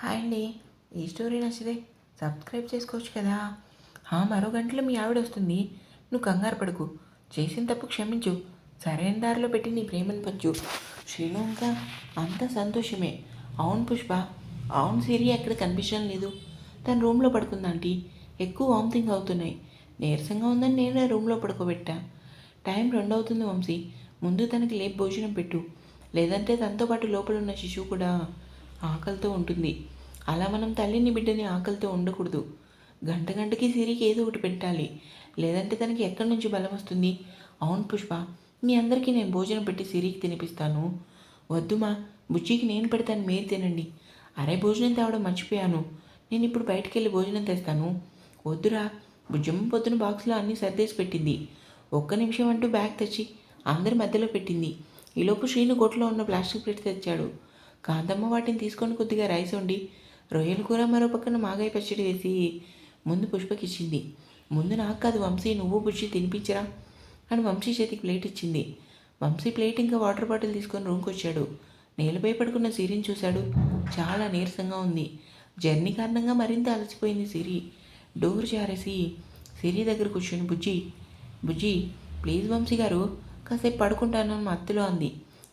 Hi అండి. ఈ story నచ్చితే సబ్స్క్రైబ్ చేసుకోవచ్చు కదా. హా, మరో గంటలో మీ ఆవిడ వస్తుంది. నువ్వు కంగారు పడుకు. చేసిన తప్పు క్షమించు. సరైన దారిలో పెట్టి నీ ప్రేమను పంచు. శ్రీలంక అంత సంతోషమే. అవును పుష్ప. అవును సిరి ఎక్కడ కనిపించడం లేదు. తన రూమ్లో పడుకుందాంటి ఎక్కువ వామిటింగ్ అవుతున్నాయి. నీరసంగా ఉందని నేనే రూమ్లో పడుకోబెట్టా. టైం రెండు అవుతుంది వంశీ. ముందు తనకి లేపు భోజనం పెట్టు. లేదంటే తనతో పాటు లోపల ఉన్న శిశువు కూడా ఆకలితో ఉంటుంది. అలా మనం తల్లిని బిడ్డని ఆకలితో ఉండకూడదు. గంట గంటకి సిరికి ఏదో ఒకటి పెట్టాలి. లేదంటే తనకి ఎక్కడి నుంచి బలం వస్తుంది? అవును పుష్ప మీ అందరికీ నేను భోజనం పెట్టి సిరికి తినిపిస్తాను. వద్దుమా బుజ్జికి నేను పెడతాను మీరు తినండి. అరే భోజనం తేవడం మర్చిపోయాను. నేను ఇప్పుడు బయటికి వెళ్ళి భోజనం తెస్తాను. వద్దురా భుజం పొద్దున బాక్స్లో అన్నీ సర్దేసి పెట్టింది. ఒక్క నిమిషం అంటూ బ్యాగ్ తెచ్చి అందరి మధ్యలో పెట్టింది. ఈలోపు శ్రీను కోట్లో ఉన్న ప్లాస్టిక్ ప్లేట్ తెచ్చాడు. కాంతమ్మ వాటిని తీసుకొని కొద్దిగా రైస్ వండి రొయ్యల కూర మరో పక్కన మాగాయ పచ్చడి వేసి ముందు పుష్పకి ఇచ్చింది. ముందు నాకు కాదు వంశీ నువ్వు బుజ్జి తినిపించరా అని వంశీ చేతికి ప్లేట్ ఇచ్చింది. వంశీ ప్లేట్ ఇంకా వాటర్ బాటిల్ తీసుకొని రూమ్కి వచ్చాడు. నేలపై పడుకున్న సిరిని చూశాడు. చాలా నీరసంగా ఉంది. జర్నీ కారణంగా మరింత అలసిపోయింది సిరి. డోర్ జారేసి సిరి దగ్గర కూర్చొని బుజ్జి బుజ్జి ప్లీజ్ వంశీ గారు కాసేపు పడుకుంటాను మా అత్తలో అంది.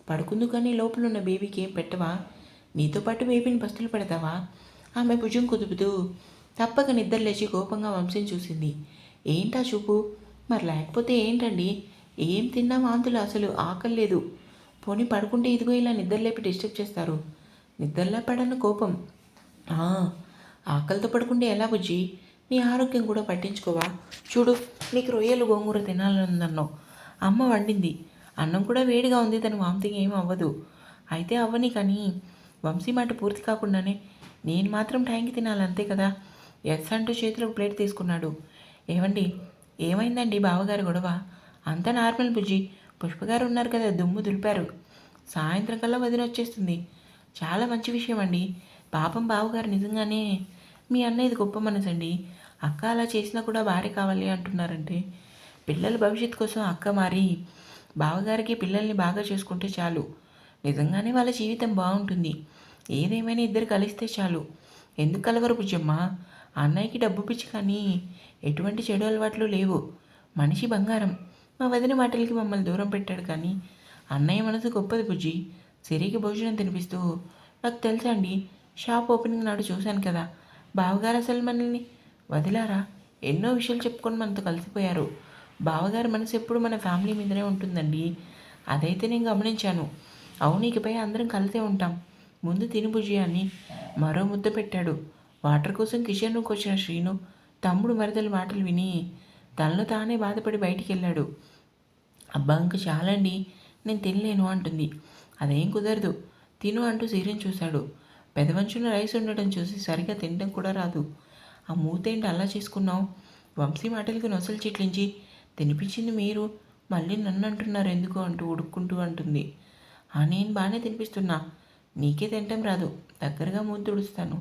పడుకుందు కానీ లోపల ఉన్న బేబీకి ఏం పెట్టవా? నీతో పాటు బేబీని బస్తులు పెడతావా? ఆమె భుజం కుదుపుతూ తప్పక నిద్ర లేచి కోపంగా వంశం చూసింది. ఏంటా చూపు? మరి లేకపోతే ఏంటండి? ఏం తిన్నా వాంతులు అసలు ఆకలి లేదు. పోనీ పడుకుంటే ఇదిగో ఇలా నిద్ర లేపి డిస్టర్బ్ చేస్తారు. నిద్రలే పడని కోపం. ఆకలితో పడుకుంటే ఎలా బుజ్జి? నీ ఆరోగ్యం కూడా పట్టించుకోవా? చూడు నీకు రొయ్యలు గోంగూర తినాలనుందన్నావు అమ్మ వండింది. అన్నం కూడా వేడిగా ఉంది తను వామితింగ్ ఏం అవ్వదు. అయితే అవ్వని కానీ వంశీ మాట పూర్తి కాకుండానే నేను మాత్రం టైంకి తినాలి అంతే కదా? ఎస్ అంటూ చేతిలో ప్లేట్ తీసుకున్నాడు. ఏమండి ఏమైందండి బావగారు గొడవ? అంతా నార్మల్ బుజ్జి. పుష్పగారు ఉన్నారు కదా దుమ్ము దులిపారు. సాయంత్రం కల్లా వదిన వచ్చేస్తుంది. చాలా మంచి విషయం అండి. పాపం బావగారు నిజంగానే మీ అన్నయ్యది గొప్ప మనసు అండి అక్క అలా చేసినా కూడా భార్య కావాలి అంటున్నారంటే పిల్లల భవిష్యత్తు కోసం అక్క మారి బావగారికి పిల్లల్ని బాగా చూసుకుంటే చాలు. నిజంగానే వాళ్ళ జీవితం బాగుంటుంది. ఏదేమైనా ఇద్దరు కలిస్తే చాలు. ఎందుకు కలవరు బుజ్జమ్మ? అన్నయ్యకి డబ్బు పిచ్చి కానీ ఎటువంటి చెడు అలవాట్లు లేవు. మనిషి బంగారం. మా వదిన మాటలకి మమ్మల్ని దూరం పెట్టాడు కానీ అన్నయ్య మనసు గొప్పది బుజ్జి. సిరికి భోజనం తినిపిస్తూ నాకు తెలుసా అండి షాప్ ఓపెనింగ్ నాడు చూశాను కదా. బావగారు అసలు మనల్ని వదిలారా? ఎన్నో విషయాలు చెప్పుకొని మనతో కలిసిపోయారు. బావగారి మనసు ఎప్పుడు మన ఫ్యామిలీ మీదనే ఉంటుందండి. అదైతే నేను గమనించాను. అవును ఇకపై అందరం కలిసే ఉంటాం. ముందు తిని భుజయాన్ని మరో ముద్ద పెట్టాడు. వాటర్ కోసం కిచెన్ రూమ్కి వచ్చిన శ్రీను తమ్ముడు మరదల మాటలు విని తనలో తానే బాధపడి బయటికి వెళ్ళాడు. అబ్బా ఇంక చాలండి. నేను తినలేను అంటుంది. అదేం కుదరదు. తిను అంటూ సీరియన్ చూశాడు. పెదవంచున రైస్ ఉండటం చూసి సరిగా తినడం కూడా రాదు. ఆ మూతేంటి అలా చేసుకున్నావు? వంశీ మాటలకు నొసలు చిట్లించి తినిపించింది మీరు? మళ్ళీ నన్ను అంటున్నారు ఎందుకు అంటూ ఉడుక్కుంటూ అంటుంది. ఆ నేను బాగానే తినిపిస్తున్నా. నీకే తినటం రాదు. దగ్గరగా మూత తుడుస్తాను.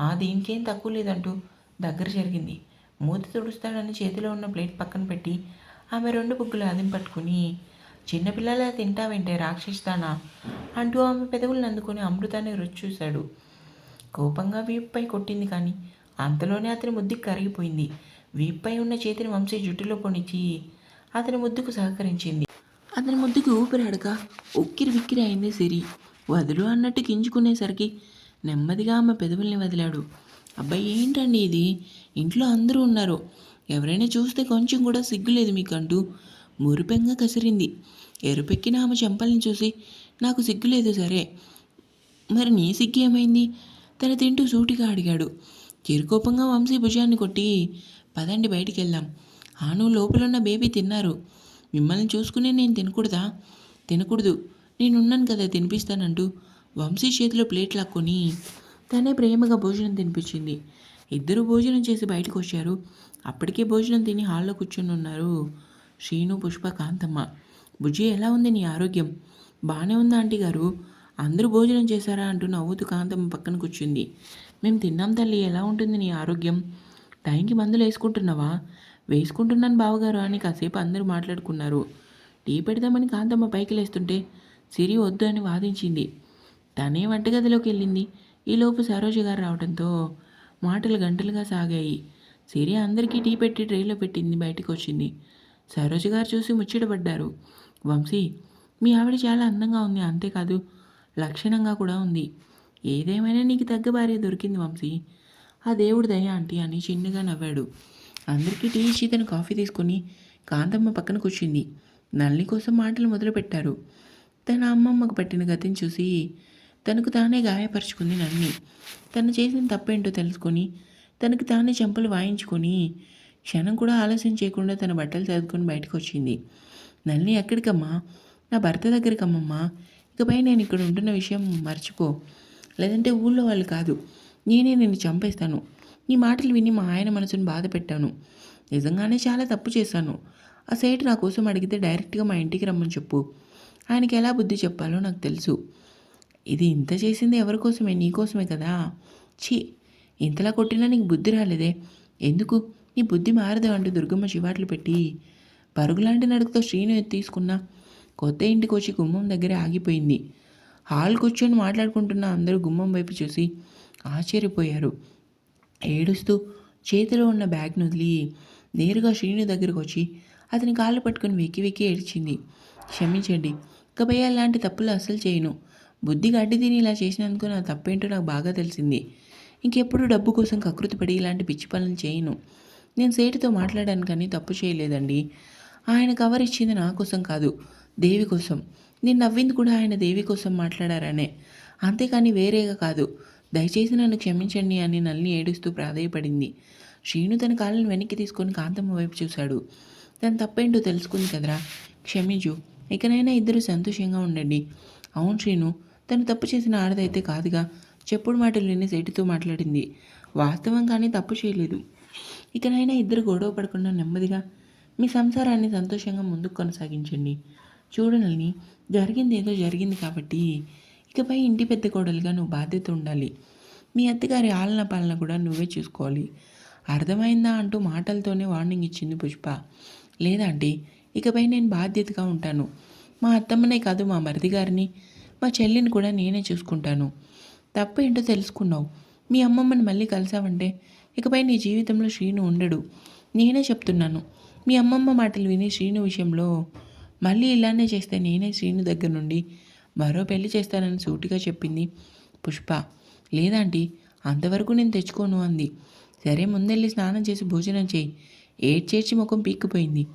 ఆ దీనికేం తక్కువ లేదంటూ దగ్గర జరిగింది. మూత తుడుస్తాడని చేతిలో ఉన్న ప్లేట్ పక్కన పెట్టి ఆమె రెండు బుగ్గులు అదిం పట్టుకుని చిన్నపిల్లలా తింటావేంటే రాక్షస్తానా అంటూ ఆమె పెదవులను అందుకొని అమృతాన్ని రుచి చూశాడు. కోపంగా వీపుపై కొట్టింది కానీ అంతలోనే అతని ముద్దుకి కరిగిపోయింది. వీపై ఉన్న చేతిని వంశీ జుట్టులో పొనిచి అతని ముద్దుకు సహకరించింది. అతని ముద్దుకు ఊపిరాడక ఉక్కిరి విక్కిరి అయింది సిరి. వదులు అన్నట్టు గింజుకునేసరికి నెమ్మదిగా ఆమె పెదవుల్ని వదిలాడు. అబ్బాయి ఏంటండి ఇది? ఇంట్లో అందరూ ఉన్నారు. ఎవరైనా చూస్తే కొంచెం కూడా సిగ్గులేదు మీకంటూ. మురిపెంగా కసిరింది. ఎరుపెక్కిన ఆమె చెంపల్ని చూసి నాకు సిగ్గులేదు సరే. మరి నీ సిగ్గు ఏమైంది? తన తింటూ సూటిగా అడిగాడు. చిరుకోపంగా వంశీ భుజాన్ని కొట్టి పదండి బయటికి వెళ్దాం ఆను లోపలున్న బేబీ తిన్నారు. మిమ్మల్ని చూసుకునే నేను తినకూడదా? తినకూడదు. నేనున్నాను కదా తినిపిస్తానంటూ వంశీ చేతిలో ప్లేట్ లాక్కొని తనే ప్రేమగా భోజనం తినిపించింది. ఇద్దరు భోజనం చేసి బయటకు వచ్చారు అప్పటికే భోజనం తిని హాల్లో కూర్చొని ఉన్నారు శ్రీను పుష్ప కాంతమ్మ. బుజ్జి ఎలా ఉంది నీ ఆరోగ్యం? బాగానే ఉందా ఆంటీ గారు? అందరూ భోజనం చేశారా అంటూ నవ్వుతూ కాంతమ్మ పక్కన కూర్చుంది. మేము తిన్నాం తల్లి ఎలా ఉంటుంది నీ ఆరోగ్యం? టైంకి మందులు వేసుకుంటున్నావా? వేసుకుంటున్నాను బావగారు అని కాసేపు అందరూ మాట్లాడుకున్నారు. టీ పెడదామని కాంతమ్మ పైకి లేస్తుంటే సిరి వద్దు అని వాదించింది. తనే వంటగదిలోకి వెళ్ళింది. ఈలోపు సరోజ గారు రావడంతో మాటలు గంటలుగా సాగాయి. సిరి అందరికీ టీ పెట్టి ట్రేలో పెట్టింది బయటికి వచ్చింది సరోజ గారు చూసి ముచ్చటపడ్డారు. వంశీ మీ ఆవిడ చాలా అందంగా ఉంది. అంతేకాదు లక్షణంగా కూడా ఉంది. ఏదేమైనా నీకు తగ్గ భార్య దొరికింది వంశీ. ఆ దేవుడు దయ ఆంటీ అని చిన్నగా నవ్వాడు. అందరికీ టీ ఇచ్చి తను కాఫీ తీసుకొని కాంతమ్మ పక్కన కూర్చుంది. నల్లి కోసం మాటలు మొదలుపెట్టారు. తన అమ్మమ్మకు పట్టిన గతిని చూసి తనకు తానే గాయపరుచుకుంది నల్లి. తను చేసిన తప్పేంటో తెలుసుకొని తనకు తానే చెంపలు వాయించుకొని క్షణం కూడా ఆలస్యం చేయకుండా తన బట్టలు చదువుకొని బయటకు వచ్చింది. నల్లి ఎక్కడికమ్మా? నా భర్త దగ్గరికమ్మమ్మా. ఇకపై నేను ఇక్కడ ఉంటున్న విషయం మర్చిపో. లేదంటే ఊళ్ళో వాళ్ళు కాదు. నేనే నిన్ను చంపేస్తాను. నీ మాటలు విని మా ఆయన మనసును బాధ పెట్టాను. నిజంగానే చాలా తప్పు చేశాను. ఆ సైట్ నా కోసం అడిగితే డైరెక్ట్గా మా ఇంటికి రమ్మని చెప్పు. ఆయనకి ఎలా బుద్ధి చెప్పాలో నాకు తెలుసు. ఇది ఇంత చేసింది ఎవరి కోసమే? నీ కోసమే కదా? ఛీ! ఇంతలా కొట్టినా నీకు బుద్ధి రాలేదే. ఎందుకు? నీ బుద్ధి మారదు అంటూ దుర్గమ్మ చివాట్లు పెట్టి. పరుగులాంటి నడుకుతో శ్రీను ఎత్తి తీసుకున్నా కొత్త ఇంటికి వచ్చి గుమ్మం దగ్గర ఆగిపోయింది. హాల్ కూర్చొని మాట్లాడుకుంటున్న అందరూ గుమ్మం వైపు చూసి ఆశ్చర్యపోయారు. ఏడుస్తూ చేతిలో ఉన్న బ్యాగ్ను వదిలి నేరుగా శ్రీను దగ్గరకు వచ్చి అతని కాళ్ళు పట్టుకొని వెక్కి వెక్కి ఏడ్చింది. క్షమించండి ఇకపై అలాంటి తప్పులు అస్సలు చేయను. బుద్ధి గడ్డి తిని ఇలా చేసినందుకు నా తప్పేంటో నాకు బాగా తెలిసింది. ఇంకెప్పుడు డబ్బు కోసం కకృతిపడి ఇలాంటి పిచ్చి పనులు చేయను. నేను సేటుతో మాట్లాడాను కానీ తప్పు చేయలేదండి. ఆయన కవర్ ఇచ్చింది నా కోసం కాదు దేవి కోసం. నేను నవ్వింది కూడా ఆయన దేవి కోసం మాట్లాడారనే. అంతేకాని వేరేగా కాదు. దయచేసి నన్ను క్షమించండి అని నల్లి ఏడుస్తూ ప్రాధేయపడింది. శ్రీను తన కాళ్ళను వెనక్కి తీసుకొని కాంతమ్మ వైపు చూశాడు. తన తప్పేంటో తెలుసుకుంది కదరా. క్షమించు ఇకనైనా ఇద్దరు సంతోషంగా ఉండండి. అవును శ్రీను తను తప్పు చేసిన ఆడదైతే కాదుగా. చెప్పుడు మాటలు విని సెటితో మాట్లాడింది. వాస్తవం కానీ తప్పు చేయలేదు. ఇకనైనా ఇద్దరు గొడవ పడకుండా నెమ్మదిగా మీ సంసారాన్ని సంతోషంగా ముందుకు కొనసాగించండి. చూడనల్ని జరిగింది ఏదో జరిగింది కాబట్టి ఇకపై ఇంటి పెద్ద కోడలుగా నువ్వు బాధ్యత ఉండాలి. మీ అత్తగారి ఆలన పాలన కూడా నువ్వే చూసుకోవాలి. అర్థమైందా అంటూ మాటలతోనే వార్నింగ్ ఇచ్చింది పుష్ప. లేదంటే ఇకపై నేను బాధ్యతగా ఉంటాను. మా అత్తమ్మనే కాదు మా మరిది గారిని మా చెల్లిని కూడా నేనే చూసుకుంటాను. తప్పు ఏంటో తెలుసుకున్నావు. మీ అమ్మమ్మని మళ్ళీ కలిసావంటే ఇకపై నీ జీవితంలో శ్రీను ఉండడు. నేనే చెప్తున్నాను. మీ అమ్మమ్మ మాటలు విని శ్రీను విషయంలో మళ్ళీ ఇలానే చేస్తే నేనే శ్రీను దగ్గర నుండి మరో పెళ్ళి చేస్తానని సూటిగా చెప్పింది పుష్ప. లేదంటీ అంతవరకు నేను తెచ్చుకోను అంది. సరే ముందెళ్ళి స్నానం చేసి భోజనం చేయి. ఏడ్చేర్చి ముఖం పీక్కుపోయింది.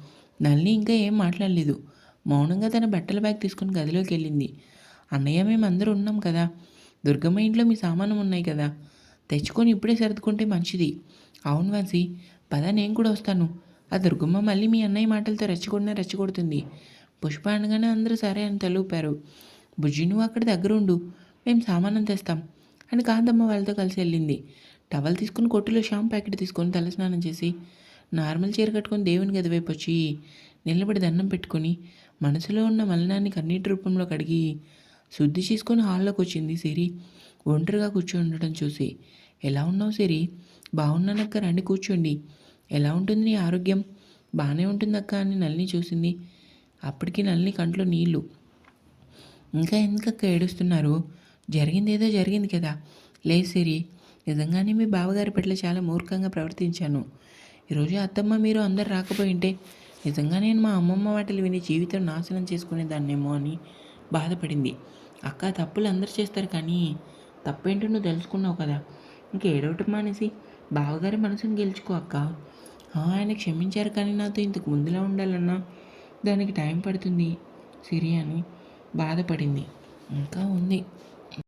నల్లి ఇంకా ఏం మాట్లాడలేదు. మౌనంగా తన బట్టల బ్యాగ్ తీసుకుని గదిలోకి వెళ్ళింది. అన్నయ్య మేము అందరూ ఉన్నాం కదా. దుర్గమ్మ ఇంట్లో మీ సామానం ఉన్నాయి కదా. తెచ్చుకొని ఇప్పుడే సర్దుకుంటే మంచిది. అవును వంశీ పద నేను కూడా వస్తాను. ఆ దుర్గమ్మ మళ్ళీ మీ అన్నయ్య మాటలతో రెచ్చగొడినా రెచ్చగొడుతుంది. పుష్ప అనగానే అందరూ సరే అని తలూపారు. బుజ్జి నువ్వు అక్కడ దగ్గరుండు. మేము సామానం తెస్తాం. అని కాంతమ్మ వాళ్ళతో కలిసి వెళ్ళింది. టవల్ తీసుకుని కొట్టులో షాంపూ ప్యాకెట్ తీసుకొని తలస్నానం చేసి నార్మల్ చీర కట్టుకొని దేవుని గది వైపు వచ్చి నిలబడి దండం పెట్టుకొని మనసులో ఉన్న మలనాన్ని కన్నీటి రూపంలో కడిగి శుద్ధి చేసుకొని హాల్లోకి వచ్చింది సిరి. ఒంటరిగా కూర్చొని ఉండటం చూసి ఎలా ఉన్నావు సిరి? బాగున్నానక్క రండి కూర్చోండి. ఎలా ఉంటుంది నీ ఆరోగ్యం? బాగానే ఉంటుందక్క అని నల్ని చూసింది. అప్పటికి నల్ని కంట్లో నీళ్ళు ఇంకా ఎందుకక్క ఏడుస్తున్నారు? జరిగింది ఏదో జరిగింది కదా. లేదు సిరి నిజంగానే మీ బావగారి పట్ల చాలా మూర్ఖంగా ప్రవర్తించాను. ఈరోజు అత్తమ్మ మీరు అందరు రాకపోయింటే నిజంగా నేను మా అమ్మమ్మ వాటిని విని జీవితం నాశనం చేసుకునేదాన్నేమో అని బాధపడింది. అక్క తప్పులు అందరు చేస్తారు కానీ తప్పేంటో నువ్వు తెలుసుకున్నావు కదా. ఇంకేడవటం మానేసి బావగారి మనసుని గెలుచుకో అక్క. ఆయన క్షమించారు కానీ నాతో ఇంతకు ముందులా ఉండాలన్నా దానికి టైం పడుతుంది సిరి అని బాధపడింది. ఇంకా ఉంది.